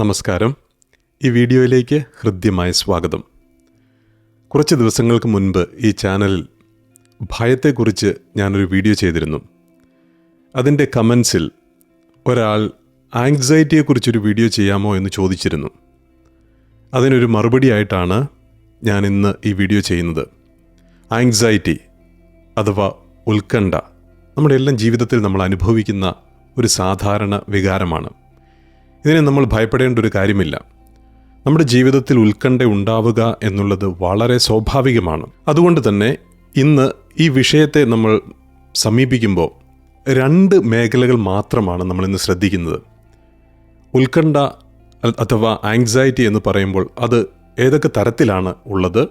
നമസ്കാരം. ഈ വീഡിയോയിലേക്ക് ഹൃദ്യമായ സ്വാഗതം. കുറച്ച് ദിവസങ്ങൾക്ക് മുൻപ് ഈ ചാനലിൽ ഭയത്തെക്കുറിച്ച് ഞാനൊരു വീഡിയോ ചെയ്തിരുന്നു. അതിന്റെ കമൻസിൽ ഒരാൾ ആങ്സൈറ്റിയെക്കുറിച്ചൊരു വീഡിയോ ചെയ്യാമോ എന്ന് ചോദിച്ചിരുന്നു. അതിനൊരു മറുപടി ആയിട്ടാണ് ഞാൻ ഇന്ന് ഈ വീഡിയോ ചെയ്യുന്നത്. ആങ്സൈറ്റി അഥവാ ഉത്കണ്ഠ നമ്മുടെ എല്ലാം ജീവിതത്തിൽ നമ്മൾ അനുഭവിക്കുന്ന ഒരു സാധാരണ വികാരമാണ്. ഇതിനെ നമ്മൾ ഭയപ്പെടേണ്ട ഒരു കാര്യമില്ല. നമ്മുടെ ജീവിതത്തിൽ ഉത്കണ്ഠ ഉണ്ടാവുക എന്നുള്ളത് വളരെ സ്വാഭാവികമാണ്. അതുകൊണ്ട് തന്നെ ഇന്ന് ഈ വിഷയത്തെ നമ്മൾ സമീപിക്കുമ്പോൾ രണ്ട് മേഖലകൾ മാത്രമാണ് നമ്മൾ ഇന്ന് ശ്രദ്ധിക്കുന്നത്. ഉത്കണ്ഠ അഥവാ ആങ്സൈറ്റി എന്ന് പറയുമ്പോൾ അത് ഏതൊക്കെ തരത്തിലാണ് ഉള്ളത്?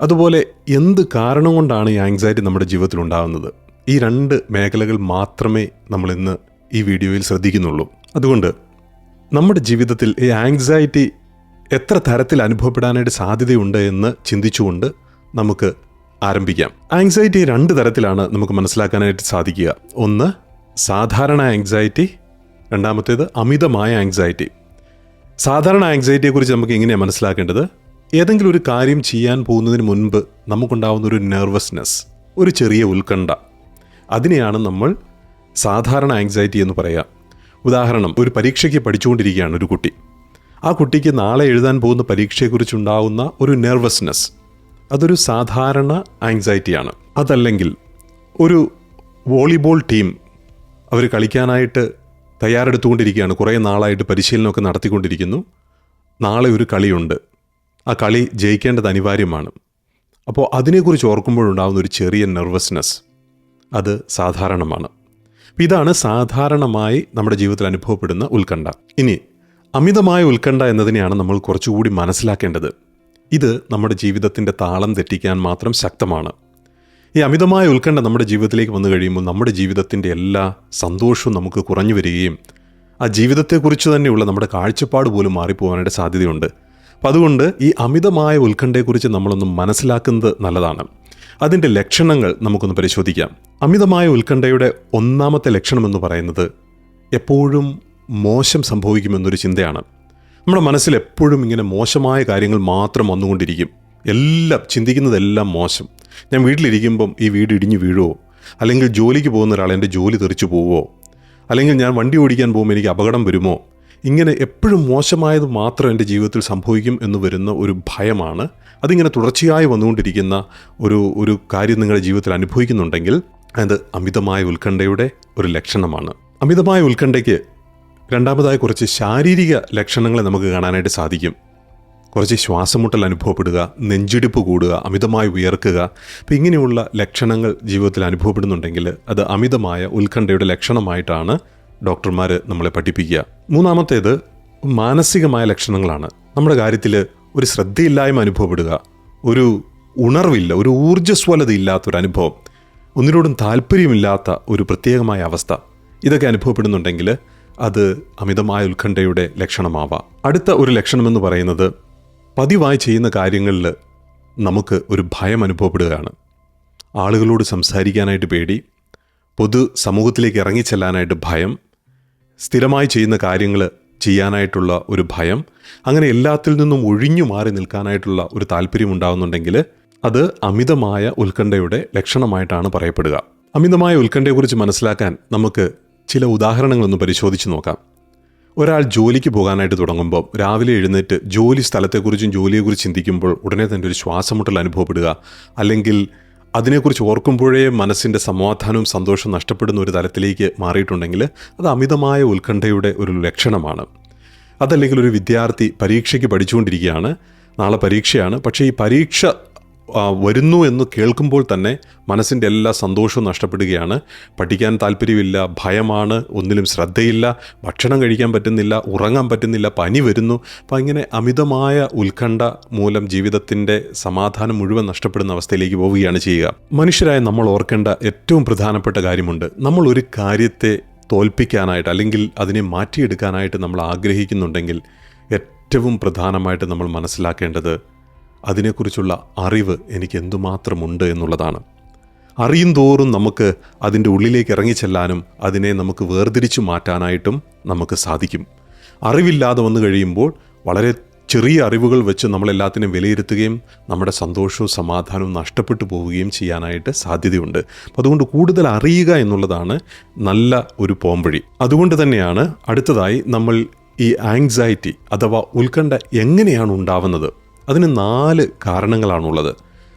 അതുപോലെ എന്ത് കാരണം കൊണ്ടാണ് ഈ ആങ്സൈറ്റി നമ്മുടെ ജീവിതത്തിൽ ഉണ്ടാകുന്നത് ഈ രണ്ട് മേഖലകൾ മാത്രമേ നമ്മൾ ഇന്ന് ഈ വീഡിയോയിൽ ശ്രദ്ധിക്കുന്നുള്ളൂ. അതുകൊണ്ട് നമ്മുടെ ജീവിതത്തിൽ ഈ ആങ്സൈറ്റി എത്ര തരത്തിൽ അനുഭവപ്പെടാനായിട്ട് സാധ്യതയുണ്ട് എന്ന് ചിന്തിച്ചുകൊണ്ട് നമുക്ക് ആരംഭിക്കാം. ആങ്സൈറ്റി രണ്ട് തരത്തിലാണ് നമുക്ക് മനസ്സിലാക്കാനായിട്ട് സാധിക്കുക. ഒന്ന് സാധാരണ ആങ്സൈറ്റി രണ്ടാമത്തേത് അമിതമായ ആങ്സൈറ്റി സാധാരണ ആങ്സൈറ്റിയെക്കുറിച്ച് നമുക്ക് എങ്ങനെയാണ് മനസ്സിലാക്കേണ്ടത്? ഏതെങ്കിലും ഒരു കാര്യം ചെയ്യാൻ പോകുന്നതിന് മുൻപ് നമുക്കുണ്ടാവുന്ന ഒരു നെർവസ്നെസ് ഒരു ചെറിയ ഉത്കണ്ഠ. അതിനെയാണ് നമ്മൾ സാധാരണ ആങ്സൈറ്റി എന്ന് പറയുക ഉദാഹരണം ഒരു പരീക്ഷയ്ക്ക് പഠിച്ചുകൊണ്ടിരിക്കുകയാണ് ഒരു കുട്ടി. ആ കുട്ടിക്ക് നാളെ എഴുതാൻ പോകുന്ന പരീക്ഷയെക്കുറിച്ചുണ്ടാവുന്ന ഒരു നെർവസ്നെസ് അതൊരു സാധാരണ ആങ്സൈറ്റിയാണ് അതല്ലെങ്കിൽ ഒരു വോളിബോൾ ടീം അവർ കളിക്കാനായിട്ട് തയ്യാറെടുത്തുകൊണ്ടിരിക്കുകയാണ് കുറേ നാളായിട്ട് പരിശീലനമൊക്കെ നടത്തിക്കൊണ്ടിരിക്കുന്നു. നാളെ ഒരു കളിയുണ്ട്. ആ കളി ജയിക്കേണ്ടത് അനിവാര്യമാണ്. അപ്പോൾ അതിനെക്കുറിച്ച് ഓർക്കുമ്പോഴുണ്ടാകുന്ന ഒരു ചെറിയ നെർവസ്നെസ് അത് സാധാരണമാണ്. ഇതാണ് സാധാരണമായി നമ്മുടെ ജീവിതത്തിൽ അനുഭവപ്പെടുന്ന ഉത്കണ്ഠ. ഇനി അമിതമായ ഉത്കണ്ഠ എന്നതിനെയാണ് നമ്മൾ കുറച്ചുകൂടി മനസ്സിലാക്കേണ്ടത്. ഇത് നമ്മുടെ ജീവിതത്തിന്റെ താളം തെറ്റിക്കാൻ മാത്രം ശക്തമാണ്. ഈ അമിതമായ ഉത്കണ്ഠ നമ്മുടെ ജീവിതത്തിലേക്ക് വന്നു കഴിയുമ്പോൾ നമ്മുടെ ജീവിതത്തിന്റെ എല്ലാ സന്തോഷവും നമുക്ക് കുറഞ്ഞു വരികയും ആ ജീവിതത്തെക്കുറിച്ച് തന്നെയുള്ള നമ്മുടെ കാഴ്ചപ്പാട് പോലും മാറിപ്പോകാനായിട്ട് സാധ്യതയുണ്ട്. അപ്പം അതുകൊണ്ട് ഈ അമിതമായ ഉത്കണ്ഠയെക്കുറിച്ച് നമ്മളൊന്ന് മനസ്സിലാക്കുന്നത് നല്ലതാണ്. അതിന്റെ ലക്ഷണങ്ങൾ നമുക്കൊന്ന് പരിശോധിക്കാം. അമിതമായ ഉത്കണ്ഠയുടെ ഒന്നാമത്തെ ലക്ഷണമെന്ന് പറയുന്നത് എപ്പോഴും മോശം സംഭവിക്കുമെന്നൊരു ചിന്തയാണ്. നമ്മുടെ മനസ്സിൽ എപ്പോഴും ഇങ്ങനെ മോശമായ കാര്യങ്ങൾ മാത്രം വന്നുകൊണ്ടിരിക്കും. എല്ലാം ചിന്തിക്കുന്നതെല്ലാം മോശം. ഞാൻ വീട്ടിലിരിക്കുമ്പം ഈ വീട് ഇടിഞ്ഞു വീഴുമോ അല്ലെങ്കിൽ ജോലിക്ക് പോകുന്ന ഒരാൾ എന്റെ ജോലി തെറിച്ചു പോവോ അല്ലെങ്കിൽ ഞാൻ വണ്ടി ഓടിക്കാൻ പോകുമ്പോൾ എനിക്ക് അപകടം വരുമോ? ഇങ്ങനെ എപ്പോഴും മോശമായത് മാത്രം എന്റെ ജീവിതത്തിൽ സംഭവിക്കും എന്ന് വരുന്ന ഒരു ഭയമാണ്. അതിങ്ങനെ തുടർച്ചയായി വന്നുകൊണ്ടിരിക്കുന്ന ഒരു ഒരു കാര്യം നിങ്ങളുടെ ജീവിതത്തിൽ അനുഭവിക്കുന്നുണ്ടെങ്കിൽ അത് അമിതമായ ഉത്കണ്ഠയുടെ ഒരു ലക്ഷണമാണ്. അമിതമായ ഉത്കണ്ഠയ്ക്ക് രണ്ടാമതായി കുറച്ച് ശാരീരിക ലക്ഷണങ്ങളെ നമുക്ക് കാണാനായിട്ട് സാധിക്കും. കുറച്ച് ശ്വാസമുട്ടൽ അനുഭവപ്പെടുക നെഞ്ചിടിപ്പ് കൂടുക അമിതമായി ഉയർക്കുക അപ്പം ഇങ്ങനെയുള്ള ലക്ഷണങ്ങൾ ജീവിതത്തിൽ അനുഭവപ്പെടുന്നുണ്ടെങ്കിൽ അത് അമിതമായ ഉത്കണ്ഠയുടെ ലക്ഷണമായിട്ടാണ് ഡോക്ടർമാർ നമ്മളെ പഠിപ്പിക്കുക. മൂന്നാമത്തേത് മാനസികമായ ലക്ഷണങ്ങളാണ്. നമ്മുടെ കാര്യത്തിൽ ഒരു ശ്രദ്ധയില്ലായ്മ അനുഭവപ്പെടുക. ഒരു ഉണർവില്ല ഒരു ഊർജസ്വലത ഇല്ലാത്തൊരു അനുഭവം ഒന്നിനോടും താല്പര്യമില്ലാത്ത ഒരു പ്രത്യേകമായ അവസ്ഥ. ഇതൊക്കെ അനുഭവപ്പെടുന്നുണ്ടെങ്കിൽ അത് അമിതമായ ഉത്കണ്ഠയുടെ ലക്ഷണമാവാം. അടുത്ത ഒരു ലക്ഷണമെന്ന് പറയുന്നത് പതിവായി ചെയ്യുന്ന കാര്യങ്ങളിൽ നമുക്ക് ഒരു ഭയം അനുഭവപ്പെടുകയാണ്. ആളുകളോട് സംസാരിക്കാനായിട്ട് പേടി പൊതു സമൂഹത്തിലേക്ക് ഇറങ്ങിച്ചെല്ലാനായിട്ട് ഭയം സ്ഥിരമായി ചെയ്യുന്ന കാര്യങ്ങൾ ചെയ്യാനായിട്ടുള്ള ഒരു ഭയം അങ്ങനെ എല്ലാത്തിൽ നിന്നും ഒഴിഞ്ഞു മാറി നിൽക്കാനായിട്ടുള്ള ഒരു താല്പര്യം ഉണ്ടാകുന്നുണ്ടെങ്കിൽ അത് അമിതമായ ഉത്കണ്ഠയുടെ ലക്ഷണമായിട്ടാണ് പറയപ്പെടുക. അമിതമായ ഉത്കണ്ഠയെക്കുറിച്ച് മനസ്സിലാക്കാൻ നമുക്ക് ചില ഉദാഹരണങ്ങളൊന്ന് പരിശോധിച്ച് നോക്കാം. ഒരാൾ ജോലിക്ക് പോകാനായിട്ട് തുടങ്ങുമ്പോൾ രാവിലെ എഴുന്നേറ്റ് ജോലി സ്ഥലത്തെക്കുറിച്ചും ജോലിയെക്കുറിച്ച് ചിന്തിക്കുമ്പോൾ ഉടനെ തന്നെ ഒരു ശ്വാസമുട്ടൽ അനുഭവപ്പെടുക അല്ലെങ്കിൽ അതിനെക്കുറിച്ച് ഓർക്കുമ്പോഴേ മനസ്സിന്റെ സമാധാനവും സന്തോഷവും നഷ്ടപ്പെടുന്ന ഒരു തലത്തിലേക്ക് മാറിയിട്ടുണ്ടെങ്കിൽ അത് അമിതമായ ഉത്കണ്ഠയുടെ ഒരു ലക്ഷണമാണ്. അതല്ലെങ്കിൽ ഒരു വിദ്യാർത്ഥി പരീക്ഷയ്ക്ക് പഠിച്ചുകൊണ്ടിരിക്കുകയാണ്. നാളെ പരീക്ഷയാണ്. പക്ഷേ ഈ പരീക്ഷ വരുന്നു എന്ന് കേൾക്കുമ്പോൾ തന്നെ മനസ്സിന്റെ എല്ലാ സന്തോഷവും നഷ്ടപ്പെടുകയാണ്. പഠിക്കാൻ താല്പര്യമില്ല ഭയമാണ് ഒന്നിലും ശ്രദ്ധയില്ല ഭക്ഷണം കഴിക്കാൻ പറ്റുന്നില്ല ഉറങ്ങാൻ പറ്റുന്നില്ല പനി വരുന്നു. അപ്പം ഇങ്ങനെ അമിതമായ ഉത്കണ്ഠ മൂലം ജീവിതത്തിന്റെ സമാധാനം മുഴുവൻ നഷ്ടപ്പെടുന്ന അവസ്ഥയിലേക്ക് പോവുകയാണ് ചെയ്യുക. മനുഷ്യരായ നമ്മൾ ഓർക്കേണ്ട ഏറ്റവും പ്രധാനപ്പെട്ട കാര്യമുണ്ട്. നമ്മൾ ഒരു കാര്യത്തെ തോൽപ്പിക്കാനായിട്ട് അല്ലെങ്കിൽ അതിനെ മാറ്റിയെടുക്കാനായിട്ട് നമ്മൾ ആഗ്രഹിക്കുന്നുണ്ടെങ്കിൽ ഏറ്റവും പ്രധാനമായിട്ട് നമ്മൾ മനസ്സിലാക്കേണ്ടത് അതിനെക്കുറിച്ചുള്ള അറിവ് എനിക്ക് എന്തുമാത്രമുണ്ട് എന്നുള്ളതാണ്. അറിയും തോറും നമുക്ക് അതിന്റെ ഉള്ളിലേക്ക് ഇറങ്ങിച്ചെല്ലാനും അതിനെ നമുക്ക് വേർതിരിച്ചു മാറ്റാനായിട്ടും നമുക്ക് സാധിക്കും. അറിവില്ലാതെ വന്നു കഴിയുമ്പോൾ വളരെ ചെറിയ അറിവുകൾ വെച്ച് നമ്മളെല്ലാത്തിനും വിലയിരുത്തുകയും നമ്മുടെ സന്തോഷവും സമാധാനവും നഷ്ടപ്പെട്ടു പോവുകയും ചെയ്യാനായിട്ട് സാധ്യതയുണ്ട്. അപ്പോൾ അതുകൊണ്ട് കൂടുതൽ അറിയുക എന്നുള്ളതാണ് നല്ല ഒരു പോംവഴി. അതുകൊണ്ട് തന്നെയാണ് അടുത്തതായി നമ്മൾ ഈ ആങ്സൈറ്റി അഥവാ ഉത്കണ്ഠ എങ്ങനെയാണ് ഉണ്ടാവുന്നത്? അതിന് നാല് കാരണങ്ങളാണുള്ളത്.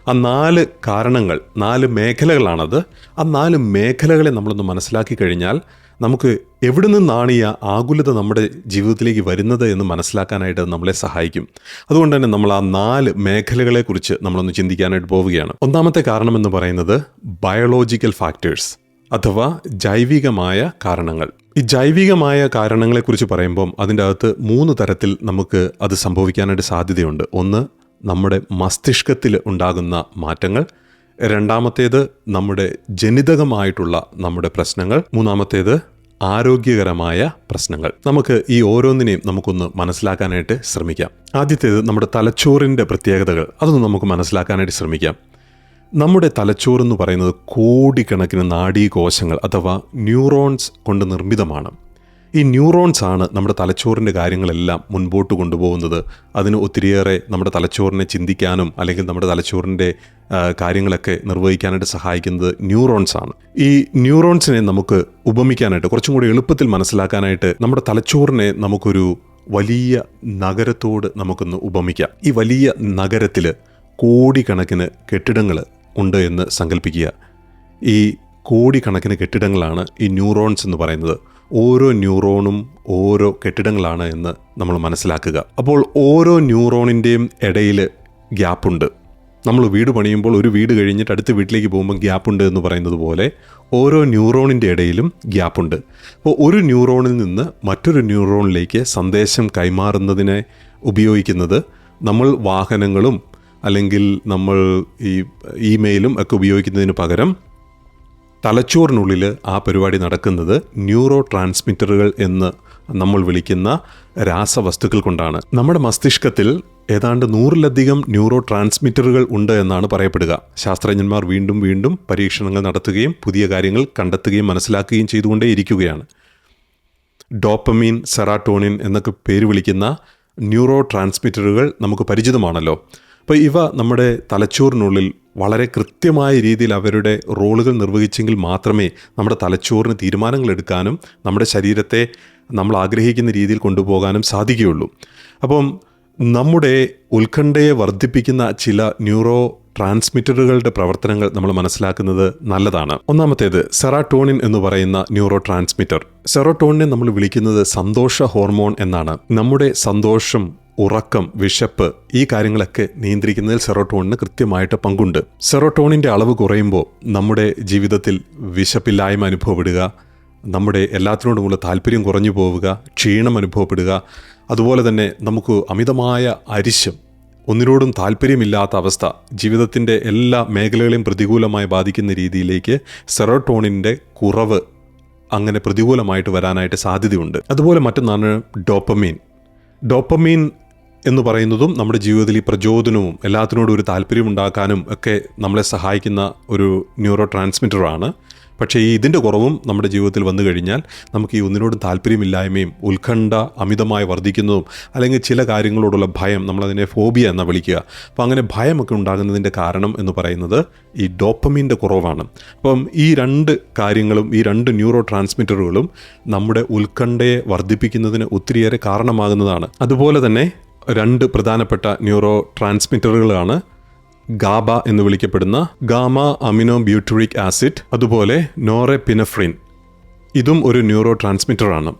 ആ നാല് കാരണങ്ങൾ നാല് മേഖലകളാണത്. ആ നാല് മേഖലകളെ നമ്മളൊന്ന് മനസ്സിലാക്കി കഴിഞ്ഞാൽ നമുക്ക് എവിടെ നിന്നാണ് ഈ ആകുലത നമ്മുടെ ജീവിതത്തിലേക്ക് വരുന്നത് എന്ന് മനസ്സിലാക്കാനായിട്ട് നമ്മളെ സഹായിക്കും. അതുകൊണ്ട് തന്നെ നമ്മൾ ആ നാല് മേഖലകളെക്കുറിച്ച് നമ്മളൊന്ന് ചിന്തിക്കാനായിട്ട് പോവുകയാണ്. ഒന്നാമത്തെ കാരണം എന്ന് പറയുന്നത് ബയോളോജിക്കൽ ഫാക്ടേഴ്സ് അഥവാ ജൈവികമായ കാരണങ്ങൾ. ഈ ജൈവികമായ കാരണങ്ങളെക്കുറിച്ച് പറയുമ്പം അതിന്റെ അകത്ത് മൂന്ന് തരത്തിൽ നമുക്ക് അത് സംഭവിക്കാനായിട്ട് സാധ്യതയുണ്ട്. ഒന്ന് നമ്മുടെ മസ്തിഷ്കത്തിൽ ഉണ്ടാകുന്ന മാറ്റങ്ങൾ. രണ്ടാമത്തേത് നമ്മുടെ ജനിതകമായിട്ടുള്ള നമ്മുടെ പ്രശ്നങ്ങൾ. മൂന്നാമത്തേത് ആരോഗ്യകരമായ പ്രശ്നങ്ങൾ. നമുക്ക് ഈ ഓരോന്നിനെയും നമുക്കൊന്ന് മനസ്സിലാക്കാനായിട്ട് ശ്രമിക്കാം. ആദ്യത്തേത് നമ്മുടെ തലച്ചോറിന്റെ പ്രത്യേകതകൾ. അതൊന്ന് നമുക്ക് മനസ്സിലാക്കാനായിട്ട് ശ്രമിക്കാം. നമ്മുടെ തലച്ചോറ് എന്ന് പറയുന്നത് കോടിക്കണക്കിന് നാഡീകോശങ്ങൾ അഥവാ ന്യൂറോൺസ് കൊണ്ട് നിർമ്മിതമാണ്. ഈ ന്യൂറോൺസ് ആണ് നമ്മുടെ തലച്ചോറിന്റെ കാര്യങ്ങളെല്ലാം മുൻപോട്ട് കൊണ്ടുപോകുന്നത്. അതിന് ഒത്തിരിയേറെ നമ്മുടെ തലച്ചോറിനെ ചിന്തിക്കാനും അല്ലെങ്കിൽ നമ്മുടെ തലച്ചോറിന്റെ കാര്യങ്ങളൊക്കെ നിർവഹിക്കാനായിട്ട് സഹായിക്കുന്നത് ന്യൂറോൺസ് ആണ്. ഈ ന്യൂറോൺസിനെ നമുക്ക് ഉപമിക്കാനായിട്ട് കുറച്ചും കൂടി എളുപ്പത്തിൽ മനസ്സിലാക്കാനായിട്ട് നമ്മുടെ തലച്ചോറിനെ നമുക്കൊരു വലിയ നഗരത്തോട് നമുക്കൊന്ന് ഉപമിക്കാം. ഈ വലിയ നഗരത്തിൽ കോടിക്കണക്കിന് കെട്ടിടങ്ങൾ ഉണ്ട് എന്ന് സങ്കല്പിക്കുക ഈ കോടിക്കണക്കിന് കെട്ടിടങ്ങളാണ് ഈ ന്യൂറോൺസ് എന്ന് പറയുന്നത്. ഓരോ ന്യൂറോണും ഓരോ കെട്ടിടങ്ങളാണ് എന്ന് നമ്മൾ മനസ്സിലാക്കുക. അപ്പോൾ ഓരോ ന്യൂറോണിന്റെയും ഇടയിൽ ഗ്യാപ്പുണ്ട്. നമ്മൾ വീട് പണിയുമ്പോൾ ഒരു വീട് കഴിഞ്ഞിട്ട് അടുത്ത വീട്ടിലേക്ക് പോകുമ്പോൾ ഗ്യാപ്പുണ്ട് എന്ന് പറയുന്നത് പോലെ ഓരോ ന്യൂറോണിന്റെ ഇടയിലും ഗ്യാപ്പുണ്ട്. അപ്പോൾ ഒരു ന്യൂറോണിൽ നിന്ന് മറ്റൊരു ന്യൂറോണിലേക്ക് സന്ദേശം കൈമാറുന്നതിനെ ഉപയോഗിക്കുന്നത് നമ്മൾ വാഹനങ്ങളും അല്ലെങ്കിൽ നമ്മൾ ഈ ഇമെയിലും ഒക്കെ ഉപയോഗിക്കുന്നതിന് പകരം തലച്ചോറിനുള്ളിൽ ആ പരിപാടി നടക്കുന്നത് ന്യൂറോ ട്രാൻസ്മിറ്ററുകൾ എന്ന് നമ്മൾ വിളിക്കുന്ന രാസവസ്തുക്കൾ കൊണ്ടാണ്. നമ്മുടെ മസ്തിഷ്കത്തിൽ ഏതാണ്ട് നൂറിലധികം ന്യൂറോ ട്രാൻസ്മിറ്ററുകൾ ഉണ്ട് എന്നാണ് പറയപ്പെടുക. ശാസ്ത്രജ്ഞന്മാർ വീണ്ടും വീണ്ടും പരീക്ഷണങ്ങൾ നടത്തുകയും പുതിയ കാര്യങ്ങൾ കണ്ടെത്തുകയും മനസ്സിലാക്കുകയും ചെയ്തുകൊണ്ടേയിരിക്കുകയാണ് ഡോപ്പമീൻ സെറാട്ടോണിൻ എന്നൊക്കെ പേര് വിളിക്കുന്ന ന്യൂറോ ട്രാൻസ്മിറ്ററുകൾ നമുക്ക് പരിചിതമാണല്ലോ. അപ്പോൾ ഇവ നമ്മുടെ തലച്ചോറിനുള്ളിൽ വളരെ കൃത്യമായ രീതിയിൽ അവരുടെ റോളുകൾ നിർവഹിച്ചെങ്കിൽ മാത്രമേ നമ്മുടെ തലച്ചോറിന് തീരുമാനങ്ങൾ എടുക്കാനും നമ്മുടെ ശരീരത്തെ നമ്മൾ ആഗ്രഹിക്കുന്ന രീതിയിൽ കൊണ്ടുപോകാനും സാധിക്കുകയുള്ളൂ. അപ്പം നമ്മുടെ ഉത്കണ്ഠയെ വർദ്ധിപ്പിക്കുന്ന ചില ന്യൂറോ ട്രാൻസ്മിറ്ററുകളുടെ പ്രവർത്തനങ്ങൾ നമ്മൾ മനസ്സിലാക്കുന്നത് നല്ലതാണ്. ഒന്നാമത്തേത് സെറാട്ടോണിൻ എന്ന് പറയുന്ന ന്യൂറോ ട്രാൻസ്മിറ്റർ. സെറോട്ടോണിനെ നമ്മൾ വിളിക്കുന്നത് സന്തോഷ ഹോർമോൺ എന്നാണ്. നമ്മുടെ സന്തോഷം ഉറക്കം വിശപ്പ് ഈ കാര്യങ്ങളൊക്കെ നിയന്ത്രിക്കുന്നതിൽ സെറോട്ടോണിന് കൃത്യമായിട്ട് പങ്കുണ്ട്. സെറോട്ടോണിന്റെ അളവ് കുറയുമ്പോൾ നമ്മുടെ ജീവിതത്തിൽ വിശപ്പില്ലായ്മ അനുഭവപ്പെടുക നമ്മുടെ എല്ലാത്തിനോടുമുള്ള താല്പര്യം കുറഞ്ഞു പോവുക ക്ഷീണം അനുഭവപ്പെടുക അതുപോലെ തന്നെ നമുക്ക് അമിതമായ അരിശം ഒന്നിനോടും താല്പര്യമില്ലാത്ത അവസ്ഥ ജീവിതത്തിന്റെ എല്ലാ മേഖലകളെയും പ്രതികൂലമായി ബാധിക്കുന്ന രീതിയിലേക്ക് സെറോട്ടോണിന്റെ കുറവ് അങ്ങനെ പ്രതികൂലമായിട്ട് വരാനായിട്ട് സാധ്യതയുണ്ട്. അതുപോലെ മറ്റൊന്നാണ് ഡോപ്പമീൻ. ഡോപ്പമീൻ എന്ന് പറയുന്നതും നമ്മുടെ ജീവിതത്തിൽ ഈ പ്രചോദനവും എല്ലാത്തിനോടും ഒരു താല്പര്യം ഉണ്ടാക്കാനും ഒക്കെ നമ്മളെ സഹായിക്കുന്ന ഒരു ന്യൂറോ ട്രാൻസ്മിറ്ററാണ്. പക്ഷേ ഈ ഇതിന്റെ കുറവും നമ്മുടെ ജീവിതത്തിൽ വന്നു കഴിഞ്ഞാൽ നമുക്ക് ഈ ഒന്നിനോടും താല്പര്യമില്ലായ്മയും ഉത്കണ്ഠ അമിതമായി വർദ്ധിക്കുന്നതും അല്ലെങ്കിൽ ചില കാര്യങ്ങളോടുള്ള ഭയം നമ്മളതിനെ ഫോബിയ എന്നാണ് വിളിക്കുക. അപ്പോൾ അങ്ങനെ ഭയമൊക്കെ ഉണ്ടാകുന്നതിന്റെ കാരണം എന്ന് പറയുന്നത് ഈ ഡോപ്പമീന്റെ കുറവാണ്. അപ്പം ഈ രണ്ട് കാര്യങ്ങളും ഈ രണ്ട് ന്യൂറോ ട്രാൻസ്മിറ്ററുകളും നമ്മുടെ ഉത്കണ്ഠയെ വർദ്ധിപ്പിക്കുന്നതിന് ഒത്തിരിയേറെ കാരണമാകുന്നതാണ്. അതുപോലെ തന്നെ രണ്ട് പ്രധാനപ്പെട്ട ന്യൂറോ ട്രാൻസ്മിറ്ററുകളാണ് ഗാബ എന്ന് വിളിക്കപ്പെടുന്ന ഗാമ അമിനോ ബ്യൂട്ടറിക് ആസിഡ് അതുപോലെ നോറെപിനഫ്രിൻ ഇതും ഒരു ന്യൂറോ ട്രാൻസ്മിറ്ററാണ്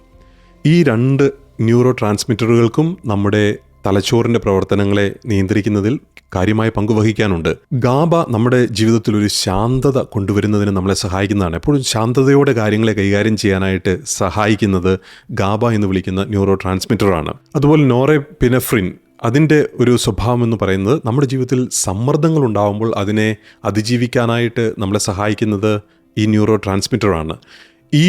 ഈ രണ്ട് ന്യൂറോ ട്രാൻസ്മിറ്ററുകൾക്കും നമ്മുടെ തലച്ചോറിന്റെ പ്രവർത്തനങ്ങളെ നിയന്ത്രിക്കുന്നതിൽ കാര്യമായ പങ്കുവഹിക്കാനുണ്ട് ഗാബ നമ്മുടെ ജീവിതത്തിൽ ഒരു ശാന്തത കൊണ്ടുവരുന്നതിന് നമ്മളെ സഹായിക്കുന്നതാണ്. എപ്പോഴും ശാന്തതയോടെ കാര്യങ്ങളെ കൈകാര്യം ചെയ്യാനായിട്ട് സഹായിക്കുന്നത് ഗാബ എന്ന് വിളിക്കുന്ന ന്യൂറോ ട്രാൻസ്മിറ്ററാണ് അതുപോലെ നോറെ പിനഫ്രിൻ അതിന്റെ ഒരു സ്വഭാവം എന്ന് പറയുന്നത് നമ്മുടെ ജീവിതത്തിൽ സമ്മർദ്ദങ്ങൾ ഉണ്ടാകുമ്പോൾ അതിനെ അതിജീവിക്കാനായിട്ട് നമ്മളെ സഹായിക്കുന്നത് ഈ ന്യൂറോ ട്രാൻസ്മിറ്ററാണ് ഈ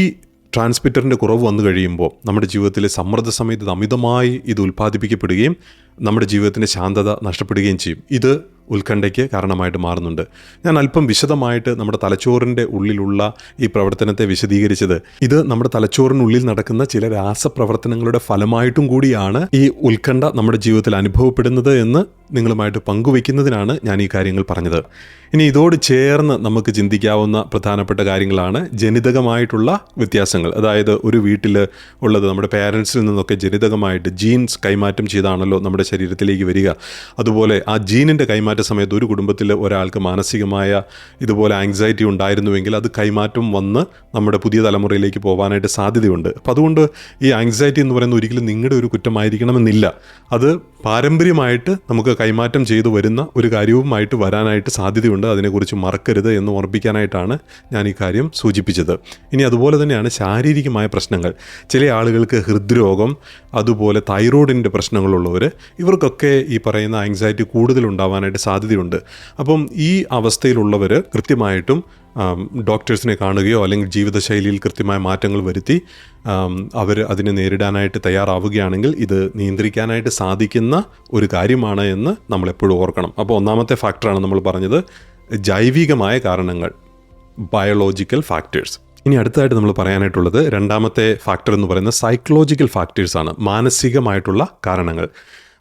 ട്രാൻസ്മിറ്ററിന്റെ കുറവ് വന്നു കഴിയുമ്പോൾ നമ്മുടെ ജീവിതത്തിലെ സമ്മർദ്ദ സമയത്ത് അമിതമായി ഇത് ഉൽപ്പാദിപ്പിക്കപ്പെടുകയും നമ്മുടെ ജീവിതത്തിന്റെ ശാന്തത നഷ്ടപ്പെടുകയും ചെയ്യും. ഇത് ഉത്കണ്ഠയ്ക്ക് കാരണമായിട്ട് മാറുന്നുണ്ട്. ഞാൻ അല്പം വിശദമായിട്ട് നമ്മുടെ തലച്ചോറിന്റെ ഉള്ളിലുള്ള ഈ പ്രവർത്തനത്തെ വിശദീകരിച്ചത് ഇത് നമ്മുടെ തലച്ചോറിനുള്ളിൽ നടക്കുന്ന ചില രാസപ്രവർത്തനങ്ങളുടെ ഫലമായിട്ടും കൂടിയാണ് ഈ ഉത്കണ്ഠ നമ്മുടെ ജീവിതത്തിൽ അനുഭവപ്പെടുന്നത് എന്ന് നിങ്ങളുമായിട്ട് പങ്കുവയ്ക്കുന്നതിനാണ് ഞാൻ ഈ കാര്യങ്ങൾ പറഞ്ഞത്. ഇനി ഇതോട് ചേർന്ന് നമുക്ക് ചിന്തിക്കാവുന്ന പ്രധാനപ്പെട്ട കാര്യങ്ങളാണ് ജനിതകമായിട്ടുള്ള വ്യത്യാസങ്ങൾ. അതായത് ഒരു വീട്ടിൽ ഉള്ളത് നമ്മുടെ പേരൻസിൽ നിന്നൊക്കെ ജനിതകമായിട്ട് ജീൻസ് കൈമാറ്റം ചെയ്താണല്ലോ നമ്മുടെ ശരീരത്തിലേക്ക് വരിക. അതുപോലെ ആ ജീനിന്റെ കൈമാറ്റ സമയത്ത് ഒരു കുടുംബത്തിൽ ഒരാൾക്ക് മാനസികമായ ഇതുപോലെ ആങ്സൈറ്റി ഉണ്ടായിരുന്നുവെങ്കിൽ അത് കൈമാറ്റം വന്ന് നമ്മുടെ പുതിയ തലമുറയിലേക്ക് പോകാനായിട്ട് സാധ്യതയുണ്ട്. അപ്പോൾ അതുകൊണ്ട് ഈ ആങ്സൈറ്റി എന്ന് പറയുന്നത് ഒരിക്കലും നിങ്ങളുടെ ഒരു കുറ്റമായിരിക്കണമെന്നില്ല. അത് പാരമ്പര്യമായിട്ട് നമുക്ക് കൈമാറ്റം ചെയ്തു വരുന്ന ഒരു കാര്യവുമായിട്ട് വരാനായിട്ട് സാധ്യതയുണ്ട്. അതിനെക്കുറിച്ച് മറക്കരുത് എന്ന് ഓർപ്പിക്കാനായിട്ടാണ് ഞാൻ ഈ കാര്യം സൂചിപ്പിച്ചത്. ഇനി അതുപോലെ തന്നെയാണ് ശാരീരികമായ പ്രശ്നങ്ങൾ. ചില ആളുകൾക്ക് ഹൃദ്രോഗം അതുപോലെ തൈറോയിഡിന്റെ പ്രശ്നങ്ങളുള്ളവർ ഇവർക്കൊക്കെ ഈ പറയുന്ന ആങ്സൈറ്റി കൂടുതൽ ഉണ്ടാവാനായിട്ട് സാധ്യതയുണ്ട്. അപ്പം ഈ അവസ്ഥയിലുള്ളവർ കൃത്യമായിട്ടും ഡോക്ടേഴ്സിനെ കാണുകയോ അല്ലെങ്കിൽ ജീവിതശൈലിയിൽ കൃത്യമായ മാറ്റങ്ങൾ വരുത്തി അവർ അതിനെ നേരിടാനായിട്ട് തയ്യാറാവുകയാണെങ്കിൽ ഇത് നിയന്ത്രിക്കാനായിട്ട് സാധിക്കുന്ന ഒരു കാര്യമാണ് എന്ന് നമ്മൾ എപ്പോഴും ഓർക്കണം. അപ്പോൾ ഒന്നാമത്തെ ഫാക്ടറാണ് നമ്മൾ പറഞ്ഞത് ജൈവികമായ കാരണങ്ങൾ ബയോളോജിക്കൽ ഫാക്ടേഴ്സ് ഇനി അടുത്തതായിട്ട് നമ്മൾ പറയാനായിട്ടുള്ളത് രണ്ടാമത്തെ ഫാക്ടർ എന്ന് പറയുന്നത് സൈക്കോളജിക്കൽ ഫാക്ടേഴ്സാണ് മാനസികമായിട്ടുള്ള കാരണങ്ങൾ.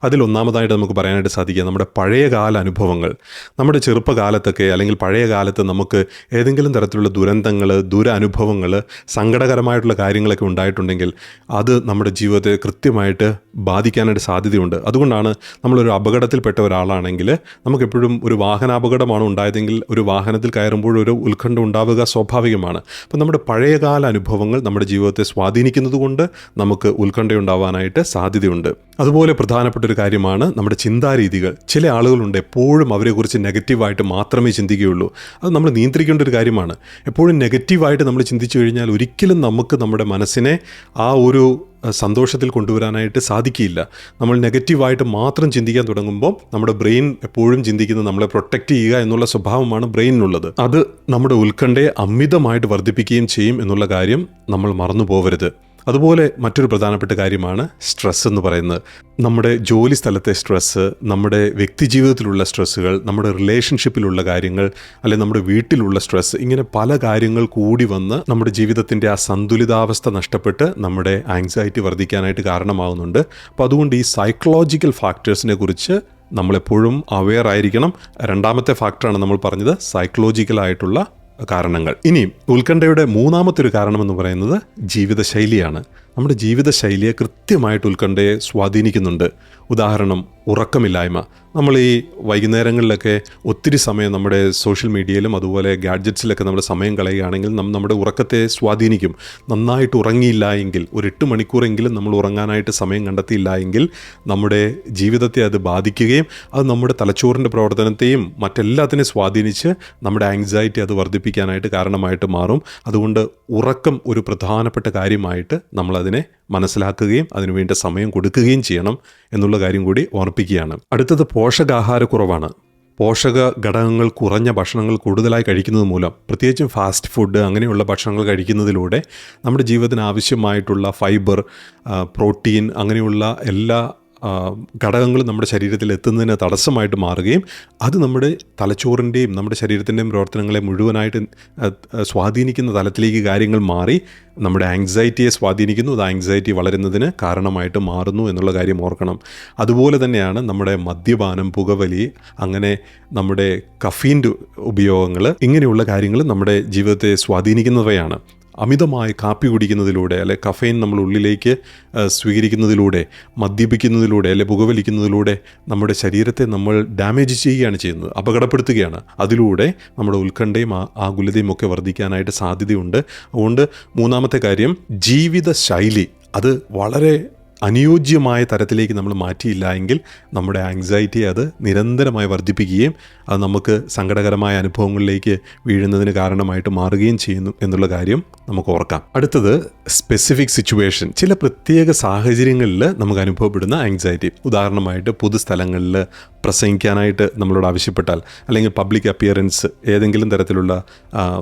അതിൽ ഒന്നാമതായിട്ട് നമുക്ക് പറയാനായിട്ട് സാധിക്കുക നമ്മുടെ പഴയകാല അനുഭവങ്ങൾ. നമ്മുടെ ചെറുപ്പകാലത്തൊക്കെ അല്ലെങ്കിൽ പഴയ കാലത്ത് നമുക്ക് ഏതെങ്കിലും തരത്തിലുള്ള ദുരന്തങ്ങൾ ദുരനുഭവങ്ങൾ സങ്കടകരമായിട്ടുള്ള കാര്യങ്ങളൊക്കെ ഉണ്ടായിട്ടുണ്ടെങ്കിൽ അത് നമ്മുടെ ജീവിതത്തെ കൃത്യമായിട്ട് ബാധിക്കാനായിട്ട് സാധ്യതയുണ്ട്. അതുകൊണ്ടാണ് നമ്മളൊരു അപകടത്തിൽപ്പെട്ട ഒരാളാണെങ്കിൽ നമുക്കെപ്പോഴും ഒരു വാഹനാപകടമാണ് ഉണ്ടായതെങ്കിൽ ഒരു വാഹനത്തിൽ കയറുമ്പോൾ ഒരു ഉത്കണ്ഠ ഉണ്ടാവുക സ്വാഭാവികമാണ്. അപ്പം നമ്മുടെ പഴയകാല അനുഭവങ്ങൾ നമ്മുടെ ജീവിതത്തെ സ്വാധീനിക്കുന്നത് കൊണ്ട് നമുക്ക് ഉത്കണ്ഠയുണ്ടാവാനായിട്ട് സാധ്യതയുണ്ട്. അതുപോലെ പ്രധാനപ്പെട്ട ഒരു കാര്യമാണ് നമ്മുടെ ചിന്താരീതികൾ. ചില ആളുകളുണ്ട് എപ്പോഴും അവരെക്കുറിച്ച് നെഗറ്റീവായിട്ട് മാത്രമേ ചിന്തിക്കുകയുള്ളൂ. അത് നമ്മൾ നിയന്ത്രിക്കേണ്ട ഒരു കാര്യമാണ്. എപ്പോഴും നെഗറ്റീവായിട്ട് നമ്മൾ ചിന്തിച്ചു കഴിഞ്ഞാൽ ഒരിക്കലും നമുക്ക് നമ്മുടെ മനസ്സിനെ ആ ഒരു സന്തോഷത്തിൽ കൊണ്ടുവരാനായിട്ട് സാധിക്കില്ല നമ്മൾ നെഗറ്റീവായിട്ട് മാത്രം ചിന്തിക്കാൻ തുടങ്ങുമ്പോൾ നമ്മുടെ ബ്രെയിൻ എപ്പോഴും ചിന്തിക്കുന്നത് നമ്മളെ പ്രൊട്ടക്റ്റ് ചെയ്യുക എന്നുള്ള സ്വഭാവമാണ് ബ്രെയിനിനുള്ളത്. അത് നമ്മുടെ ഉത്കണ്ഠയെ അമിതമായിട്ട് വർദ്ധിപ്പിക്കുകയും ചെയ്യും എന്നുള്ള കാര്യം നമ്മൾ മറന്നു പോകരുത് അതുപോലെ മറ്റൊരു പ്രധാനപ്പെട്ട കാര്യമാണ് സ്ട്രെസ് എന്ന് പറയുന്നത്. നമ്മുടെ ജോലി സ്ഥലത്തെ സ്ട്രെസ്സ് നമ്മുടെ വ്യക്തിജീവിതത്തിലുള്ള സ്ട്രെസ്സുകൾ നമ്മുടെ റിലേഷൻഷിപ്പിലുള്ള കാര്യങ്ങൾ അല്ലെങ്കിൽ നമ്മുടെ വീട്ടിലുള്ള സ്ട്രെസ്സ് ഇങ്ങനെ പല കാര്യങ്ങൾ കൂടി വന്ന് നമ്മുടെ ജീവിതത്തിന്റെ ആ സന്തുലിതാവസ്ഥ നഷ്ടപ്പെട്ട് നമ്മുടെ ആങ്സൈറ്റി വർദ്ധിക്കാനായിട്ട് കാരണമാകുന്നുണ്ട് അപ്പോൾ അതുകൊണ്ട് ഈ സൈക്കോളജിക്കൽ ഫാക്ടേഴ്സിനെ കുറിച്ച് നമ്മളെപ്പോഴും അവെയർ ആയിരിക്കണം. രണ്ടാമത്തെ ഫാക്ടറാണ് നമ്മൾ പറഞ്ഞത് സൈക്കോളജിക്കലായിട്ടുള്ള കാരണങ്ങൾ. ഇനി ഉത്കണ്ഠയുടെ മൂന്നാമത്തെ ഒരു കാരണം എന്ന് പറയുന്നത് ജീവിതശൈലിയാണ്. നമ്മുടെ ജീവിതശൈലിയെ കൃത്യമായിട്ട് ഉത്കണ്ഠയെ സ്വാധീനിക്കുന്നുണ്ട്. ഉദാഹരണം ഉറക്കമില്ലായ്മ. നമ്മൾ ഈ വൈകുന്നേരങ്ങളിലൊക്കെ ഒത്തിരി സമയം നമ്മുടെ സോഷ്യൽ മീഡിയയിലും അതുപോലെ ഗാഡ്ജറ്റ്സിലൊക്കെ നമ്മൾ സമയം കളയുകയാണെങ്കിൽ നമ്മൾ നമ്മുടെ ഉറക്കത്തെ സ്വാധീനിക്കും. നന്നായിട്ട് ഉറങ്ങിയില്ല എങ്കിൽ ഒരു എട്ട് മണിക്കൂറെങ്കിലും നമ്മൾ ഉറങ്ങാനായിട്ട് സമയം കണ്ടെത്തിയില്ല എങ്കിൽ നമ്മുടെ ജീവിതത്തെ അത് ബാധിക്കുകയും അത് നമ്മുടെ തലച്ചോറിന്റെ പ്രവർത്തനത്തെയും മറ്റെല്ലാത്തിനെയും സ്വാധീനിച്ച് നമ്മുടെ ആങ്സൈറ്റി അത് വർദ്ധിപ്പിക്കാനായിട്ട് കാരണമായിട്ട് മാറും. അതുകൊണ്ട് ഉറക്കം ഒരു പ്രധാനപ്പെട്ട കാര്യമായിട്ട് നമ്മളതിനെ മനസ്സിലാക്കുകയും അതിനുവേണ്ട സമയം കൊടുക്കുകയും ചെയ്യണം എന്നുള്ള കാര്യം കൂടി ഓർപ്പിക്കുകയാണ്. അടുത്തത് പോഷകാഹാരക്കുറവാണ്. പോഷക ഘടകങ്ങൾ കുറഞ്ഞ ഭക്ഷണങ്ങൾ കൂടുതലായി കഴിക്കുന്നത് മൂലം പ്രത്യേകിച്ചും ഫാസ്റ്റ് ഫുഡ് അങ്ങനെയുള്ള ഭക്ഷണങ്ങൾ കഴിക്കുന്നതിലൂടെ നമ്മുടെ ജീവിതത്തിന് ആവശ്യമായിട്ടുള്ള ഫൈബർ പ്രോട്ടീൻ അങ്ങനെയുള്ള എല്ലാ ഘടകങ്ങൾ നമ്മുടെ ശരീരത്തിൽ എത്തുന്നതിന് തടസ്സമായിട്ട് മാറുകയും അത് നമ്മുടെ തലച്ചോറിന്റെയും നമ്മുടെ ശരീരത്തിന്റെയും പ്രവർത്തനങ്ങളെ മുഴുവനായിട്ട് സ്വാധീനിക്കുന്ന തലത്തിലേക്ക് കാര്യങ്ങൾ മാറി നമ്മുടെ ആങ്സൈറ്റിയെ സ്വാധീനിക്കുന്നു അത് ആങ്സൈറ്റി വളരുന്നതിന് കാരണമായിട്ട് മാറുന്നു എന്നുള്ള കാര്യം ഓർക്കണം. അതുപോലെ തന്നെയാണ് നമ്മുടെ മദ്യപാനം പുകവലി അങ്ങനെ നമ്മുടെ കഫീന്റെ ഉപയോഗങ്ങൾ ഇങ്ങനെയുള്ള കാര്യങ്ങൾ നമ്മുടെ ജീവിതത്തെ സ്വാധീനിക്കുന്നവയാണ്. അമിതമായി കാപ്പി കുടിക്കുന്നതിലൂടെ അല്ലെ കഫൈൻ നമ്മൾ ഉള്ളിലേക്ക് സ്വീകരിക്കുന്നതിലൂടെ മദ്യപിക്കുന്നതിലൂടെ അല്ലെ പുകവലിക്കുന്നതിലൂടെ നമ്മുടെ ശരീരത്തെ നമ്മൾ ഡാമേജ് ചെയ്യുകയാണ് ചെയ്യുന്നത് അപകടപ്പെടുത്തുകയാണ്. അതിലൂടെ നമ്മുടെ ഉത്കണ്ഠയും ആകുലതയും ഒക്കെ വർദ്ധിക്കാനായിട്ട് സാധ്യതയുണ്ട്. അതുകൊണ്ട് മൂന്നാമത്തെ കാര്യം ജീവിത ശൈലി അത് വളരെ അനുയോജ്യമായ തരത്തിലേക്ക് നമ്മൾ മാറ്റിയില്ല എങ്കിൽ നമ്മുടെ ആങ്സൈറ്റി അത് നിരന്തരമായി വർദ്ധിപ്പിക്കുകയും അത് നമുക്ക് സങ്കടകരമായ അനുഭവങ്ങളിലേക്ക് വീഴുന്നതിന് കാരണമായിട്ട് മാറുകയും ചെയ്യുന്നു എന്നുള്ള കാര്യം നമുക്ക് ഓർക്കാം. അടുത്തത് സ്പെസിഫിക് സിറ്റുവേഷൻ ചില പ്രത്യേക സാഹചര്യങ്ങളിൽ നമുക്ക് അനുഭവപ്പെടുന്ന ആങ്സൈറ്റി ഉദാഹരണമായിട്ട് പൊതുസ്ഥലങ്ങളിൽ പ്രസംഗിക്കാനായിട്ട് നമ്മളോട് ആവശ്യപ്പെട്ടാൽ അല്ലെങ്കിൽ പബ്ലിക് അപ്പിയറൻസ് ഏതെങ്കിലും തരത്തിലുള്ള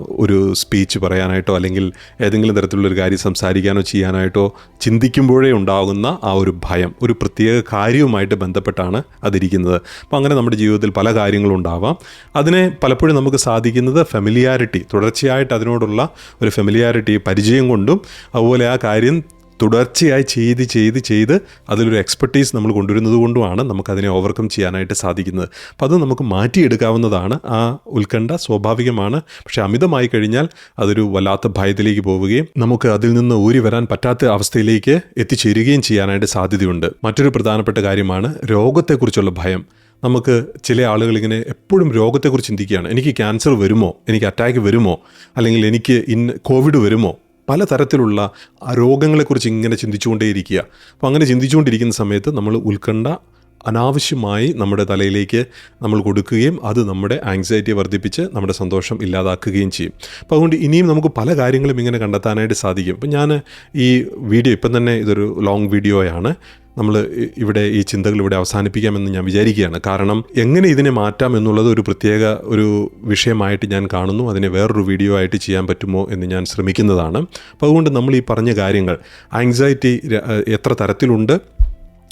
ഒരു സ്പീച്ച് പറയാനായിട്ടോ അല്ലെങ്കിൽ ഏതെങ്കിലും തരത്തിലുള്ള ഒരു കാര്യം സംസാരിക്കാനോ ചെയ്യാനായിട്ടോ ചിന്തിക്കുമ്പോഴേ ഉണ്ടാകുന്ന ആ ഒരു ഭയം ഒരു പ്രത്യേക കാര്യവുമായിട്ട് ബന്ധപ്പെട്ടാണ് അതിരിക്കുന്നത്. അപ്പോൾ അങ്ങനെ നമ്മുടെ ജീവിതത്തിൽ പല കാര്യങ്ങളും ഉണ്ടാവാം. അതിനെ പലപ്പോഴും നമുക്ക് സാധിക്കുന്നത് ഫെമിലിയാരിറ്റി തുടർച്ചയായിട്ട് അതിനോടുള്ള ഒരു ഫെമിലിയാരിറ്റി പരിചയം കൊണ്ടും അതുപോലെ ആ കാര്യം തുടർച്ചയായി ചെയ്ത് ചെയ്ത് ചെയ്ത് അതിലൊരു എക്സ്പെർട്ടീസ് നമ്മൾ കൊണ്ടുവരുന്നത് കൊണ്ടുമാണ് നമുക്കതിനെ ഓവർകം ചെയ്യാനായിട്ട് സാധിക്കുന്നത്. അപ്പോൾ അത് നമുക്ക് മാറ്റിയെടുക്കാവുന്നതാണ്. ആ ഉത്കണ്ഠ സ്വാഭാവികമാണ്. പക്ഷേ അമിതമായി കഴിഞ്ഞാൽ അതൊരു വല്ലാത്ത ഭയത്തിലേക്ക് പോവുകയും നമുക്ക് അതിൽ നിന്ന് ഊരി വരാൻ പറ്റാത്ത അവസ്ഥയിലേക്ക് എത്തിച്ചേരുകയും ചെയ്യാനായിട്ട് സാധ്യതയുണ്ട്. മറ്റൊരു പ്രധാനപ്പെട്ട കാര്യമാണ് രോഗത്തെക്കുറിച്ചുള്ള ഭയം. നമുക്ക് ചില ആളുകൾ ഇങ്ങനെ എപ്പോഴും രോഗത്തെക്കുറിച്ച് ചിന്തിക്കുകയാണ്. എനിക്ക് ക്യാൻസർ വരുമോ? എനിക്ക് അറ്റാക്ക് വരുമോ? അല്ലെങ്കിൽ എനിക്ക് ഇൻ കോവിഡ് വരുമോ? പലതരത്തിലുള്ള തരത്തിലുള്ള രോഗങ്ങളെക്കുറിച്ച് ഇങ്ങനെ ചിന്തിച്ചുകൊണ്ടേയിരിക്കുക. അപ്പോൾ അങ്ങനെ ചിന്തിച്ചുകൊണ്ടിരിക്കുന്ന സമയത്ത് നമ്മൾ ഉത്കണ്ഠ അനാവശ്യമായി നമ്മുടെ തലയിലേക്ക് നമ്മൾ കൊടുക്കുകയും അത് നമ്മുടെ ആങ്സൈറ്റിയെ വർദ്ധിപ്പിച്ച് നമ്മുടെ സന്തോഷം ഇല്ലാതാക്കുകയും ചെയ്യും. അപ്പോൾ അതുകൊണ്ട് ഇനിയും നമുക്ക് പല കാര്യങ്ങളും ഇങ്ങനെ കണ്ടെത്താനായിട്ട് സാധിക്കും. ഇപ്പം ഞാൻ ഈ വീഡിയോ ഇപ്പം തന്നെ ഇതൊരു ലോങ് വീഡിയോയാണ് നമ്മൾ ഇവിടെ ഈ ചിന്തകൾ ഇവിടെ അവസാനിപ്പിക്കാമെന്ന് ഞാൻ വിചാരിക്കുകയാണ്. കാരണം എങ്ങനെ ഇതിനെ മാറ്റാം എന്നുള്ളത് ഒരു പ്രത്യേക ഒരു വിഷയമായിട്ട് ഞാൻ കാണുന്നു. അതിനെ വേറൊരു വീഡിയോ ആയിട്ട് ചെയ്യാൻ പറ്റുമോ എന്ന് ഞാൻ ശ്രമിക്കുന്നതാണ്. അപ്പോൾ അതുകൊണ്ട് നമ്മൾ ഈ പറഞ്ഞ കാര്യങ്ങൾ ആങ്സൈറ്റി എത്ര തരത്തിലുണ്ട്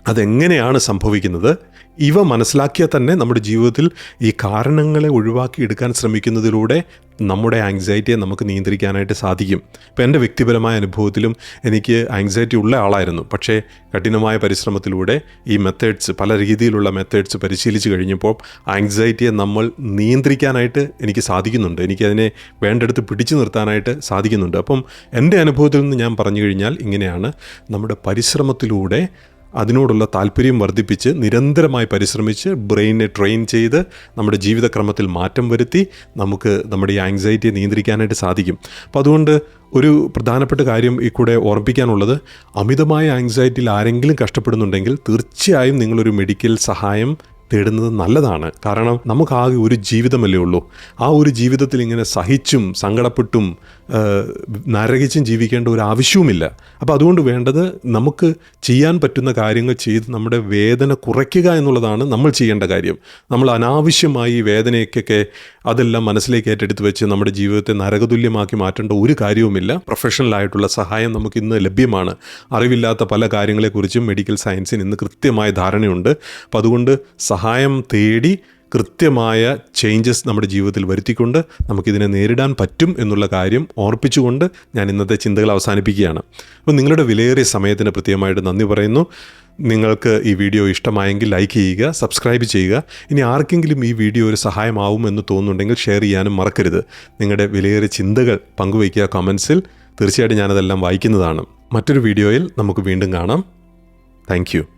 അതെങ്ങനെയാണ് സംഭവിക്കുന്നത്? ഇവ മനസ്സിലാക്കിയാൽ തന്നെ നമ്മുടെ ജീവിതത്തിൽ ഈ കാരണങ്ങളെ ഒഴിവാക്കി എടുക്കാൻ ശ്രമിക്കുന്നതിലൂടെ നമ്മുടെ ആങ്സൈറ്റിയെ നമുക്ക് നിയന്ത്രിക്കാനായിട്ട് സാധിക്കും. ഇപ്പോൾ എന്റെ വ്യക്തിപരമായ അനുഭവത്തിലും എനിക്ക് ആങ്സൈറ്റി ഉള്ള ആളായിരുന്നു. പക്ഷേ കഠിനമായ പരിശ്രമത്തിലൂടെ ഈ മെത്തേഡ്സ് പല രീതിയിലുള്ള മെത്തേഡ്സ് പരിശീലിച്ച് കഴിഞ്ഞപ്പോൾ ആങ്സൈറ്റിയെ നമ്മൾ നിയന്ത്രിക്കാനായിട്ട് എനിക്ക് സാധിക്കുന്നുണ്ട്. എനിക്കതിനെ വേണ്ടടുത്ത് പിടിച്ചു നിർത്താനായിട്ട് സാധിക്കുന്നുണ്ട്. അപ്പം എന്റെ അനുഭവത്തിൽ നിന്ന് ഞാൻ പറഞ്ഞു കഴിഞ്ഞാൽ ഇങ്ങനെയാണ്. നമ്മുടെ പരിശ്രമത്തിലൂടെ അതിനോടുള്ള താല്പര്യം വർദ്ധിപ്പിച്ച് നിരന്തരമായി പരിശ്രമിച്ച് ബ്രെയിനെ ട്രെയിൻ ചെയ്ത് നമ്മുടെ ജീവിതക്രമത്തിൽ മാറ്റം വരുത്തി നമുക്ക് നമ്മുടെ ഈ ആങ്സൈറ്റിയെ നിയന്ത്രിക്കാനായിട്ട് സാധിക്കും. അപ്പോൾ അതുകൊണ്ട് ഒരു പ്രധാനപ്പെട്ട കാര്യം ഈ കൂടെ ഓർമ്മിപ്പിക്കാനുള്ളത് അമിതമായ ആങ്സൈറ്റിയിൽ ആരെങ്കിലും കഷ്ടപ്പെടുന്നുണ്ടെങ്കിൽ തീർച്ചയായും നിങ്ങളൊരു മെഡിക്കൽ സഹായം തേടുന്നത് നല്ലതാണ്. കാരണം നമുക്കാകെ ഒരു ജീവിതമല്ലേ ഉള്ളൂ. ആ ഒരു ജീവിതത്തിൽ ഇങ്ങനെ സഹിച്ചും സങ്കടപ്പെട്ടും നരകിച്ചും ജീവിക്കേണ്ട ഒരു ആവശ്യവുമില്ല. അപ്പോൾ അതുകൊണ്ട് വേണ്ടത് നമുക്ക് ചെയ്യാൻ പറ്റുന്ന കാര്യങ്ങൾ ചെയ്ത് നമ്മുടെ വേദന കുറയ്ക്കുക എന്നുള്ളതാണ് നമ്മൾ ചെയ്യേണ്ട കാര്യം. നമ്മൾ അനാവശ്യമായി വേദനയ്ക്കൊക്കെ വേദനയൊക്കെ അതെല്ലാം മനസ്സിലേക്ക് ഏറ്റെടുത്ത് വെച്ച് നമ്മുടെ ജീവിതത്തെ നരകതുല്യമാക്കി മാറ്റേണ്ട ഒരു കാര്യവുമില്ല. പ്രൊഫഷണലായിട്ടുള്ള സഹായം നമുക്ക് ഇന്ന് ലഭ്യമാണ്. അറിവില്ലാത്ത പല കാര്യങ്ങളെക്കുറിച്ചും മെഡിക്കൽ സയൻസിന് ഇന്ന് കൃത്യമായ ധാരണയുണ്ട്. അപ്പോൾ അതുകൊണ്ട് സഹായം തേടി കൃത്യമായ ചേഞ്ചസ് നമ്മുടെ ജീവിതത്തിൽ വരുത്തിക്കൊണ്ട് നമുക്കിതിനെ നേരിടാൻ പറ്റും എന്നുള്ള കാര്യം ഓർപ്പിച്ചുകൊണ്ട് ഞാൻ ഇന്നത്തെ ചിന്തകൾ അവസാനിപ്പിക്കുകയാണ്. അപ്പോൾ നിങ്ങളുടെ വിലയേറിയ സമയത്തിന് പ്രത്യേകമായിട്ട് നന്ദി പറയുന്നു. നിങ്ങൾക്ക് ഈ വീഡിയോ ഇഷ്ടമായെങ്കിൽ ലൈക്ക് ചെയ്യുക സബ്സ്ക്രൈബ് ചെയ്യുക. ഇനി ആർക്കെങ്കിലും ഈ വീഡിയോ ഒരു സഹായമാവുമെന്ന് തോന്നുന്നുണ്ടെങ്കിൽ ഷെയർ ചെയ്യാനും മറക്കരുത്. നിങ്ങളുടെ വിലയേറിയ ചിന്തകൾ പങ്കുവയ്ക്കുക കമൻസിൽ തീർച്ചയായിട്ടും ഞാനതെല്ലാം വായിക്കുന്നതാണ്. മറ്റൊരു വീഡിയോയിൽ നമുക്ക് വീണ്ടും കാണാം. താങ്ക്